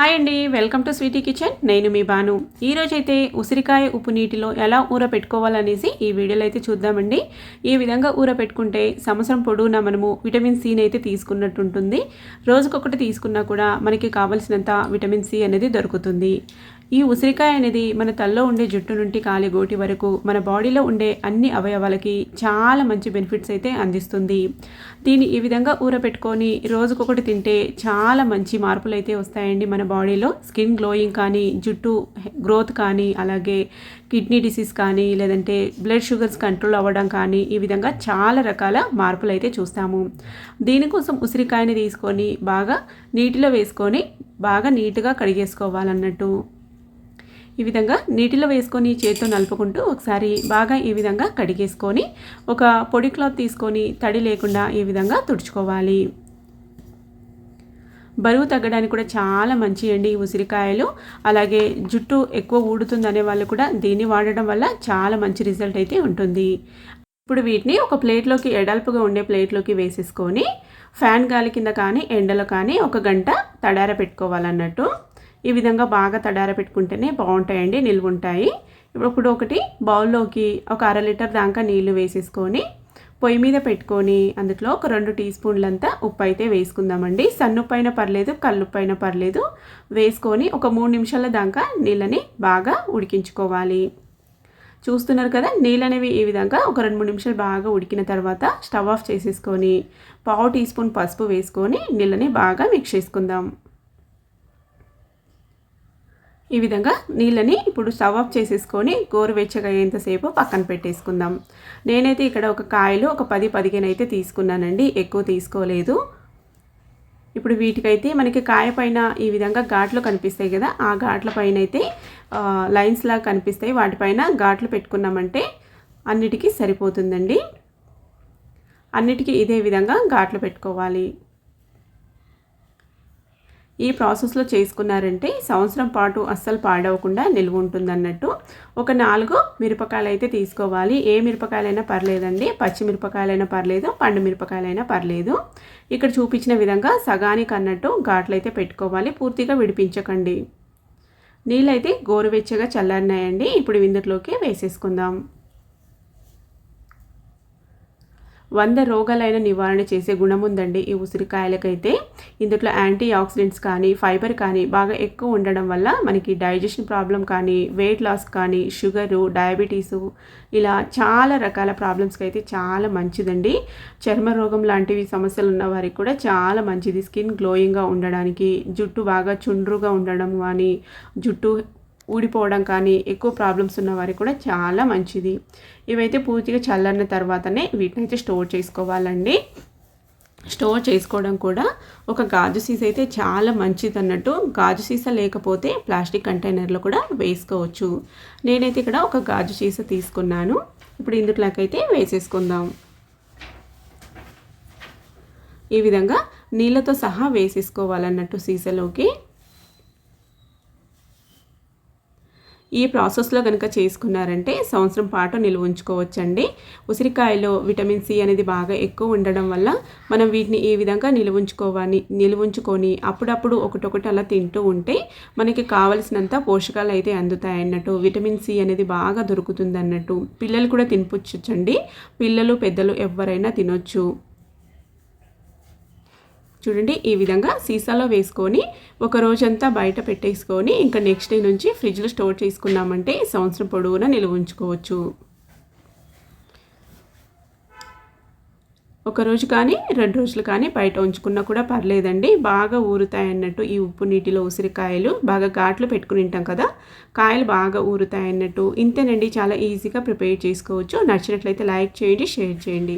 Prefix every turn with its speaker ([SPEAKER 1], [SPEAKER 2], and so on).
[SPEAKER 1] Hi అండి welcome to Sweety kitchen. నేను మీ బాను. ఈరోజైతే ఉసిరికాయ ఉప్పు నీటిలో ఎలా ఊర పెట్టుకోవాలనేసి ఈ వీడియోలో అయితే చూద్దామండి. ఈ విధంగా ఊర పెట్టుకుంటే సంవత్సరం పొడవునా మనము విటమిన్ సిని అయితే తీసుకున్నట్టు ఉంటుంది రోజుకొకటి తీసుకున్నా కూడా మనకి కావలసినంత విటమిన్ సి అనేది దొరుకుతుంది. ఈ ఉసిరికాయ అనేది మన తల్లో ఉండే జుట్టు నుండి కాలి గోటి వరకు మన బాడీలో ఉండే అన్ని అవయవాలకి చాలా మంచి బెనిఫిట్స్ అయితే అందిస్తుంది. దీన్ని ఈ విధంగా ఊరపెట్టుకొని రోజుకొకటి తింటే చాలా మంచి మార్పులు అయితే వస్తాయండి మన బాడీలో. స్కిన్ గ్లోయింగ్ కానీ జుట్టు గ్రోత్ కానీ అలాగే కిడ్నీ డిసీజ్ కానీ లేదంటే బ్లడ్ షుగర్స్ కంట్రోల్ అవ్వడం కానీ ఈ విధంగా చాలా రకాల మార్పులు అయితే చూస్తాము. దీనికోసం ఉసిరికాయని తీసుకొని బాగా నీటిలో వేసుకొని బాగా నీట్గా కడిగేసుకోవాలన్నట్టు. ఈ విధంగా నీటిలో వేసుకొని చేతితో నలుపుకుంటూ ఒకసారి బాగా ఈ విధంగా కడిగేసుకొని ఒక పొడి క్లాత్ తీసుకొని తడి లేకుండా ఈ విధంగా తుడుచుకోవాలి. బరువు తగ్గడానికి కూడా చాలా మంచి అండి ఈ ఉసిరికాయలు. అలాగే జుట్టు ఎక్కువ ఊడుతుంది వాళ్ళు కూడా దీన్ని వాడడం వల్ల చాలా మంచి రిజల్ట్ అయితే ఉంటుంది. ఇప్పుడు వీటిని ఒక ప్లేట్లోకి ఎడల్పుగా ఉండే ప్లేట్లోకి వేసేసుకొని ఫ్యాన్ గాలి కింద కానీ ఎండలో కానీ ఒక గంట తడార పెట్టుకోవాలన్నట్టు ఈ విధంగా బాగా తడార పెట్టుకుంటేనే బాగుంటాయండి నిల్వ ఉంటాయి ఇప్పుడు ఒకటి బౌల్లోకి ఒక అర లీటర్ దాకా నీళ్ళు వేసేసుకొని పొయ్యి మీద పెట్టుకొని అందులో ఒక రెండు టీ స్పూన్లంతా ఉప్పు అయితే వేసుకుందామండి. సన్నుప్పు అయినా పర్లేదు కల్లుప్పు అయినా పర్లేదు. వేసుకొని ఒక మూడు నిమిషాల దాకా నీళ్ళని బాగా ఉడికించుకోవాలి. చూస్తున్నారు కదా నీళ్ళు అనేవి ఈ విధంగా ఒక రెండు మూడు నిమిషాలు బాగా ఉడికిన తర్వాత స్టవ్ ఆఫ్ చేసేసుకొని పావు టీ స్పూన్ పసుపు వేసుకొని నీళ్ళని బాగా మిక్స్ చేసుకుందాం. ఈ విధంగా నీళ్ళని ఇప్పుడు స్టవ్ ఆఫ్ చేసేసుకొని గోరువెచ్చగా అయ్యేంతసేపు పక్కన పెట్టేసుకుందాం. నేనైతే ఇక్కడ ఒక కాయలు ఒక పది పదిహేను అయితే తీసుకున్నానండి ఎక్కువ తీసుకోలేదు. ఇప్పుడు వీటికైతే మనకి కాయ పైన ఈ విధంగా ఘాట్లు కనిపిస్తాయి కదా ఆ ఘాట్ల పైన అయితే లైన్స్ లాగా కనిపిస్తాయి. వాటిపైన ఘాట్లు పెట్టుకున్నామంటే అన్నిటికీ సరిపోతుందండి. అన్నిటికీ ఇదే విధంగా ఘాట్లు పెట్టుకోవాలి. ఈ ప్రాసెస్లో చేసుకున్నారంటే సంవత్సరం పాటు అస్సలు పాడవకుండా నిల్వ ఉంటుందన్నట్టు. ఒక నాలుగు మిరపకాయలు అయితే తీసుకోవాలి. ఏ మిరపకాయలైనా పర్లేదండి. పచ్చిమిరపకాయలైనా పర్లేదు పండు మిరపకాయలైనా పర్లేదు. ఇక్కడ చూపించిన విధంగా సగానికి అన్నట్టు ఘాట్లు అయితే పెట్టుకోవాలి. పూర్తిగా విడిపించకండి. నీళ్ళైతే గోరువెచ్చగా చల్లారినాయండి. ఇప్పుడు విందుట్లోకి వేసేసుకుందాం. వంద రోగాలైన నివారణ చేసే గుణం ఉందండి ఈ ఉసిరికాయలకైతే. ఇందులో యాంటీ ఆక్సిడెంట్స్ కానీ ఫైబర్ కానీ బాగా ఎక్కువ ఉండడం వల్ల మనకి డైజెషన్ ప్రాబ్లం కానీ వెయిట్ లాస్ కానీ షుగరు డయాబెటీసు ఇలా చాలా రకాల ప్రాబ్లమ్స్కి అయితే చాలా మంచిదండి. చర్మ రోగం లాంటివి సమస్యలు ఉన్న వారికి కూడా చాలా మంచిది. స్కిన్ గ్లోయింగ్గా ఉండడానికి జుట్టు బాగా చుండ్రుగా ఉండడం కానీ జుట్టు ఊడిపోవడం కానీ ఎక్కువ ప్రాబ్లమ్స్ ఉన్న వారికి కూడా చాలా మంచిది. ఇవైతే పూర్తిగా చల్లన్న తర్వాతనే వీటిని అయితే స్టోర్ చేసుకోవాలండి. స్టోర్ చేసుకోవడం కూడా ఒక గాజు సీస అయితే చాలా మంచిది అన్నట్టు గాజు సీస లేకపోతే ప్లాస్టిక్ కంటైనర్లో కూడా వేసుకోవచ్చు. నేనైతే ఇక్కడ ఒక గాజు సీస తీసుకున్నాను. ఇప్పుడు ఇందులోకైతే వేసేసుకుందాం. ఈ విధంగా నీళ్ళతో సహా వేసేసుకోవాలన్నట్టు సీసలోకి. ఈ ప్రాసెస్లో కనుక చేసుకున్నారంటే సంవత్సరం పాటు నిల్వ ఉంచుకోవచ్చండి. ఉసిరికాయలో విటమిన్ సి అనేది బాగా ఎక్కువ ఉండడం వల్ల మనం వీటిని ఈ విధంగా నిల్వ ఉంచుకోవాలి నిల్వ ఉంచుకొని అప్పుడప్పుడు ఒకటొకటి అలా తింటూ ఉంటే మనకి కావలసినంత పోషకాలు అయితే అందుతాయి అన్నట్టు విటమిన్ సి అనేది బాగా దొరుకుతుంది అన్నట్టు పిల్లలు కూడా తినిపించండి పిల్లలు పెద్దలు ఎవరైనా తినొచ్చు. చూడండి ఈ విధంగా సీసాలో వేసుకొని ఒక రోజంతా బయట పెట్టేసుకొని ఇంకా నెక్స్ట్ డే నుంచి ఫ్రిడ్జ్లో స్టోర్ చేసుకున్నామంటే సంవత్సరం పొడవునా నిల్వ ఉంచుకోవచ్చు. ఒక రోజు కానీ రెండు రోజులు కానీ బయట ఉంచుకున్నా కూడా పర్లేదండి. బాగా ఊరుతాయి అన్నట్టు ఈ ఉప్పు నీటిలో ఉసిరికాయలు బాగా ఘాట్లు పెట్టుకుని ఉంటాం కదా కాయలు బాగా ఊరుతాయి అన్నట్టు ఇంతేనండి. చాలా ఈజీగా ప్రిపేర్ చేసుకోవచ్చు. నచ్చినట్లయితే లైక్ చేయండి షేర్ చేయండి.